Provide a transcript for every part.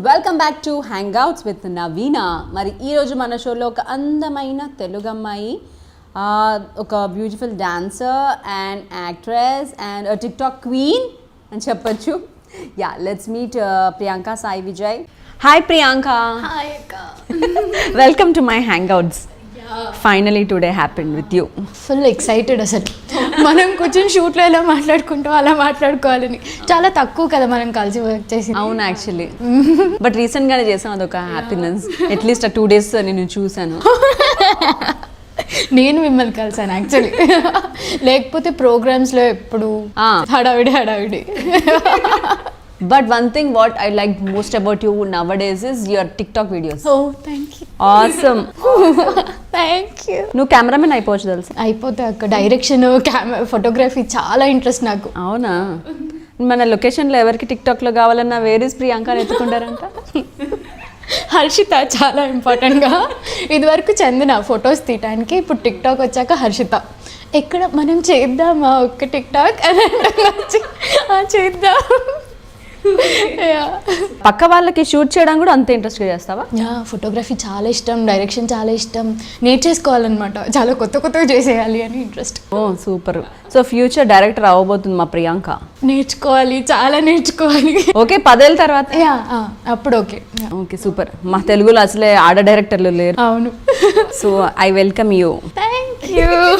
Welcome back to hangouts with Naveena. మరి ఈరోజు మన షోలో ఒక అందమైన తెలుగు అమ్మాయి ఆ, ఒక beautiful dancer and actress and TikTok queen అని చెప్పొచ్చు. Yeah let's meet Priyanka Sai Vijay hi Priyanka hi అక్క. Welcome to my hangouts finally today happen with you full excited అసలు. మనం కూర్చొని షూట్లో ఎలా మాట్లాడుకుంటాం అలా మాట్లాడుకోవాలని. చాలా తక్కువ కదా మనం కలిసి వర్క్ చేసి అవును యాక్చువల్లీ బట్ రీసెంట్గానే చేసాం అదొక హ్యాపీనెస్ అట్లీస్ట్ ఆ టూ డేస్ నేను చూశాను. నేను మిమ్మల్ని కలిసాను యాక్చువల్లీ లేకపోతే ప్రోగ్రామ్స్లో ఎప్పుడు. హడావిడి హడావిడి. But one thing what I like most about you nowadays is your TikTok videos you awesome thank you నువ్వు కెమెరామెన్ అయిపోవచ్చు తెలుసా? అయిపోతే అక్క డైరెక్షన్ కెమెరా ఫోటోగ్రఫీ చాలా ఇంట్రెస్ట్ నాకు. అవునా? మన లొకేషన్లో ఎవరికి టిక్ టాక్లో కావాలన్నా వేరేస్ ప్రియాంక ఎత్తుకుంటారంట? హర్షిత చాలా ఇంపార్టెంట్గా ఇదివరకు చందన ఫొటోస్ తీయటానికి ఇప్పుడు టిక్ టాక్ వచ్చాక హర్షిత. ఎక్కడ మనం చేద్దామా ఒక్క టిక్ టాక్ అని అంటాను వచ్చి, "ఆ, చేద్దాం. పక్క వాళ్ళకి షూట్ చేయడం కూడా అంత ఇంట్రెస్ట్గా చేస్తావా? యా ఫోటోగ్రఫీ చాలా ఇష్టం డైరెక్షన్ చాలా ఇష్టం. నేర్చేసుకోవాలన్నమాట. చాలా కొత్త కొత్తగా చేసేయాలి అని ఇంట్రెస్ట్. ఓ సూపర్. సో ఫ్యూచర్ డైరెక్టర్ అవ్వబోతుంది మా ప్రియాంక? నేర్చుకోవాలి చాలా నేర్చుకోవాలి. ఓకే పదేళ్ళ తర్వాత? అప్పుడు ఓకే. Okay super. మా తెలుగులో అసలే ఆడ డైరెక్టర్లు లేరు. అవును. So I welcome you. Thank you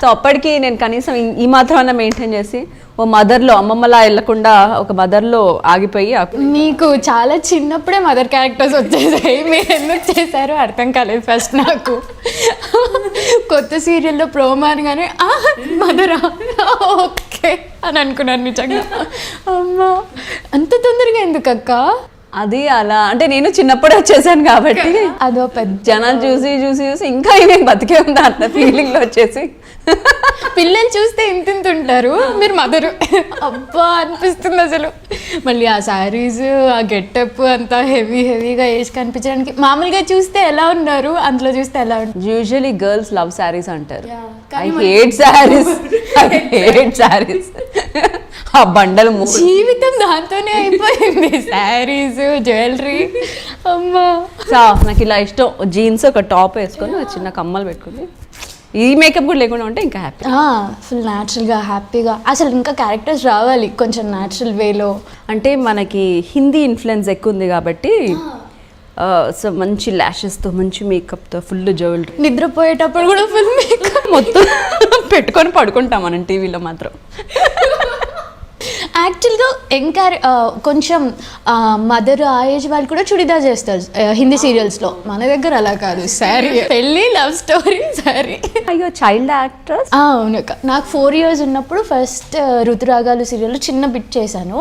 so అప్పటికి నేను కనీసం ఈ- ఈ మాత్రం మెయింటైన్ చేసి ఓ మదర్లో అమ్మమ్మలా వెళ్ళకుండా ఒక మదర్లో ఆగిపోయి మీకు చాలా చిన్నప్పుడే మదర్ క్యారెక్టర్స్ వచ్చేసాయి. మీరు ఎందుకు చేశారో అర్థం కాలేదు ఫస్ట్ నాకు. కొత్త సీరియల్లో ప్రోమో అనగానే "ఆ, మదరా? ఓకే అని అనుకున్నాను నిజంగా. అమ్మా అంత తొందరగా ఎందుకు అక్క అది అలా. అంటే నేను చిన్నప్పుడే వచ్చేసాను కాబట్టి అదో పెద్ద జనాలు చూసి చూసి చూసి ఇంకా ఇవే బతికే ఉందా అన్న ఫీలింగ్లో వచ్చేసి. పిల్లలు చూస్తే ఇంత ఇంత ఉంటారు. మీరు మదరు. అబ్బా అనిపిస్తుంది అసలు. మళ్ళీ ఆ శారీస్ ఆ గెటప్ అంతా హెవీ హెవీగా వేసి కనిపించడానికి మామూలుగా చూస్తే ఎలా ఉన్నారు? అందులో చూస్తే ఎలా ఉంటారు యూజువలీ గర్ల్స్ లవ్ శారీస్ అంటారు. I hate saris I hate saris ఆ బండలు జీవితం దాంతోనే అయిపోయింది. శారీస్ జ్యువెలరీ. అమ్మా. సో నాకు ఇలా ఇష్టం. జీన్స్ ఒక టాప్ వేసుకొని ఒక చిన్న కమ్మలు పెట్టుకుని ఈ మేకప్ కూడా లేకుండా ఉంటే ఇంకా హ్యాపీ ఫుల్ న్యాచురల్గా హ్యాపీగా అసలు ఇంకా క్యారెక్టర్స్ రావాలి కొంచెం న్యాచురల్ వేలో అంటే మనకి హిందీ ఇన్ఫ్లుయెన్స్ ఎక్కువ ఉంది కాబట్టి సో మంచి ల్యాషెస్తో మంచి మేకప్తో ఫుల్ జ్యువెలరీ నిద్రపోయేటప్పుడు కూడా ఫుల్ మేకప్ మొత్తం పెట్టుకొని పడుకుంటాం మనం టీవీలో మాత్రం. యాక్చువల్గా ఇంకా కొంచెం మదర్ ఆ ఏజ్ వాళ్ళు కూడా చుడిదార్ చేస్తారు హిందీ సీరియల్స్లో. మన దగ్గర అలా కాదు శారీ పెళ్ళి లవ్ స్టోరీ శారీ అయ్యో చైల్డ్ యాక్టర్స్? అవును అక్క. నాకు ఫోర్ ఇయర్స్ ఉన్నప్పుడు ఫస్ట్ ఋతురాగాలు సీరియల్లో చిన్న బిట్ చేశాను.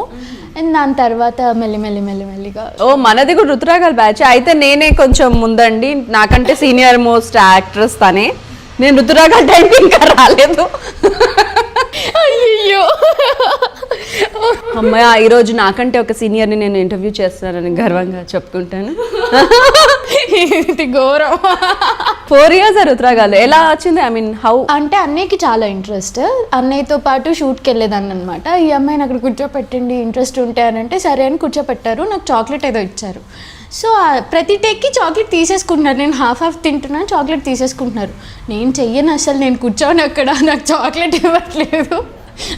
అండ్ దాని తర్వాత మెల్లి మెల్లి మెల్లి మెల్లిగా ఓ మనది కూడా రుతురాగాల బ్యాచ్ అయితే నేనే కొంచెం ముందండి. నాకంటే సీనియర్ మోస్ట్ యాక్ట్రెస్ తనే. నేను రుతురాగాల టైంకి ఇంకా రాలేదు. అయ్యో అమ్మాయి ఈరోజు నాకంటే ఒక సీనియర్ని నేను ఇంటర్వ్యూ చేస్తున్నానని గర్వంగా చెప్పుకుంటాను. ఇది ఘోరం. Four years Rithuragalu. ఎలా వచ్చింది? ఐ మీన్ హౌ అంటే అన్నయ్యకి చాలా ఇంట్రెస్ట్ అన్నయ్యతో పాటు షూట్కి వెళ్ళేదాన్ని అనమాట ఈ అమ్మాయిని అక్కడ కూర్చోపెట్టండి ఇంట్రెస్ట్ ఉంటే అని అంటే సరే అని కూర్చోపెట్టారు. నాకు చాక్లెట్ ఏదో ఇచ్చారు. సో ప్రతి టేక్కి చాక్లెట్ తీసేసుకుంటున్నారు. నేను హాఫ్ హాఫ్ తింటున్నాను చాక్లెట్ తీసేసుకుంటున్నారు. నేను చెయ్యను అసలు. నేను కూర్చోను అక్కడ నాకు చాక్లెట్ ఇవ్వట్లేదు.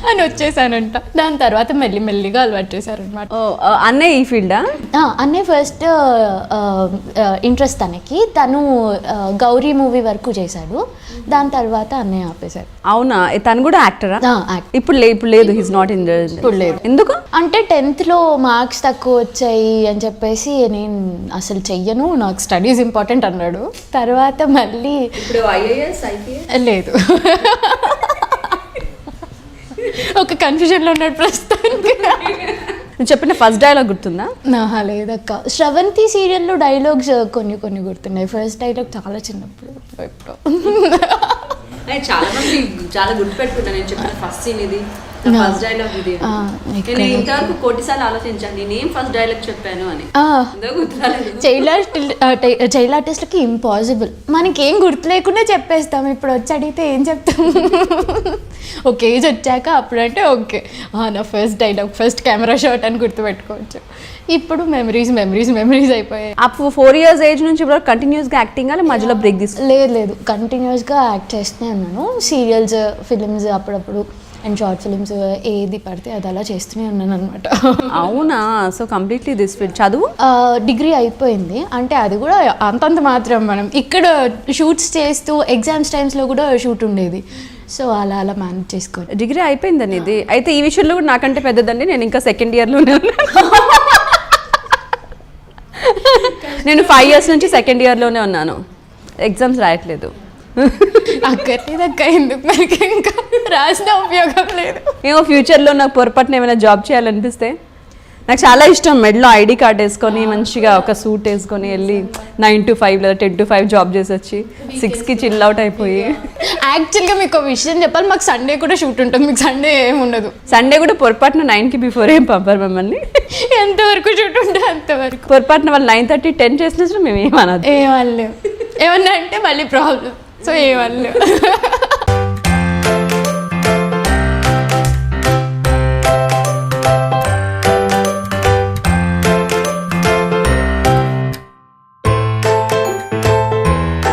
అని వచ్చేసానంట. దాని తర్వాత మెల్లి మెల్లిగా అలవాటు చేశారనమాట అన్నయ్య ఈ ఫీల్డా? అన్నయ్య ఫస్ట్ ఇంట్రెస్ట్ తనకి. తను గౌరీ మూవీ వరకు చేశాడు. దాని తర్వాత అన్నయ్య ఆపేశారు. అవునా? తను కూడా యాక్టరా. ఇప్పుడు లే ఇప్పుడు లేదు హిస్ నాట్ ఇన్ ఇప్పుడు లేదు. ఎందుకు? అంటే టెన్త్లో మార్క్స్ తక్కువ వచ్చాయి అని చెప్పేసి నేను అసలు చెయ్యను నాకు స్టడీస్ ఇంపార్టెంట్ అన్నాడు. తర్వాత మళ్ళీ ఇప్పుడు లేదు. ఒక కన్ఫ్యూజన్లో ఉన్నాడు ప్రస్తుతానికి. చెప్పిన ఫస్ట్ డైలాగ్ గుర్తుందా? నాహా లేదక్క. శ్రవంతి సీరియల్లో డైలాగ్స్ కొన్ని కొన్ని గుర్తున్నాయి. ఫస్ట్ డైలాగ్ చాలా చిన్నప్పుడు. ఎప్పుడో. చాలా మంది చాలా గుర్తు పెట్టుకుంటా నేను చెప్పిన ఫస్ట్ సీన్ ఇది. ఫస్ట్ డైలాగ్ ఇది. ఆ, నేను. ఇంతవరకు కోటిసార్లు ఆలోచించాను. నేనేం ఫస్ట్ డైలాగ్ చెప్పాను అని. చైల్డ్ ఆర్టిస్ట్ చైల్డ్ ఆర్టిస్ట్లకి ఇంపాసిబుల్ మనకి ఏం గుర్తు లేకుండా చెప్పేస్తాం. ఇప్పుడు వచ్చి అడిగితే ఏం చెప్తాం? ఒక ఏజ్ వచ్చాక అప్పుడంటే ఓకే. నా first dialogue first camera shot అని గుర్తుపెట్టుకోవచ్చు. ఇప్పుడు మెమరీస్ మెమరీస్ మెమరీస్ అయిపోయాయి. అప్పుడు ఫోర్ ఇయర్స్ ఏజ్ నుంచి ఇప్పుడు కంటిన్యూస్గా యాక్టింగ్ అని మధ్యలో బ్రేక్ తీసుకు లేదు లేదు. కంటిన్యూస్గా యాక్ట్ చేస్తూనే ఉన్నాను. సీరియల్స్ ఫిలిమ్స్ అప్పుడప్పుడు. అండ్ షార్ట్ ఫిలిమ్స్ ఏది పడితే అది అలా చేస్తూనే ఉన్నాను అనమాట అవునా? సో కంప్లీట్లీ దిస్ ఫీల్డ్ చదువు? డిగ్రీ అయిపోయింది. అంటే అది కూడా అంతంత మాత్రం మనం ఇక్కడ షూట్స్ చేస్తూ ఎగ్జామ్స్ టైమ్స్లో కూడా షూట్ ఉండేది. సో అలా అలా మేనేజ్ చేసుకోవాలి డిగ్రీ అయిపోయిందని ఇది అయితే ఈ విషయంలో కూడా నాకంటే పెద్దదండి. నేను ఇంకా సెకండ్ ఇయర్లోనే ఉన్నాను నేను ఫైవ్ ఇయర్స్ నుంచి సెకండ్ ఇయర్లోనే ఉన్నాను. ఎగ్జామ్స్ రాయట్లేదు. అక్కర్లేదు అక్క ఎందుకు మనకి ఇంకా రాసిన ఉపయోగం లేదు. ఏమో ఫ్యూచర్లో నాకు పొరపాటున ఏమైనా జాబ్ చేయాలనిపిస్తే నాకు చాలా ఇష్టం. మెడలో ఐడి కార్డ్ వేసుకొని మంచిగా ఒక సూట్ వేసుకొని వెళ్ళి నైన్ టు ఫైవ్ లేదా టెన్ టు ఫైవ్ జాబ్ చేసి వచ్చి సిక్స్కి చిల్ అవుట్ అయిపోయి. యాక్చువల్గా మీకు ఒక విషయం చెప్పాలి. మాకు సండే కూడా షూట్ ఉంటుంది. మీకు సండే ఏమి ఉండదు. సండే కూడా పొరపాటున నైన్కి బిఫోర్ ఏం పంపారు మమ్మల్ని. ఎంతవరకు షూట్ ఉంటుంది అంతవరకు. పొరపాటున వాళ్ళు నైన్ థర్టీ టెన్ చేసిన మేము ఏమనదు ఏమన్నా అంటే మళ్ళీ ప్రాబ్లం సో ఏమనలేవు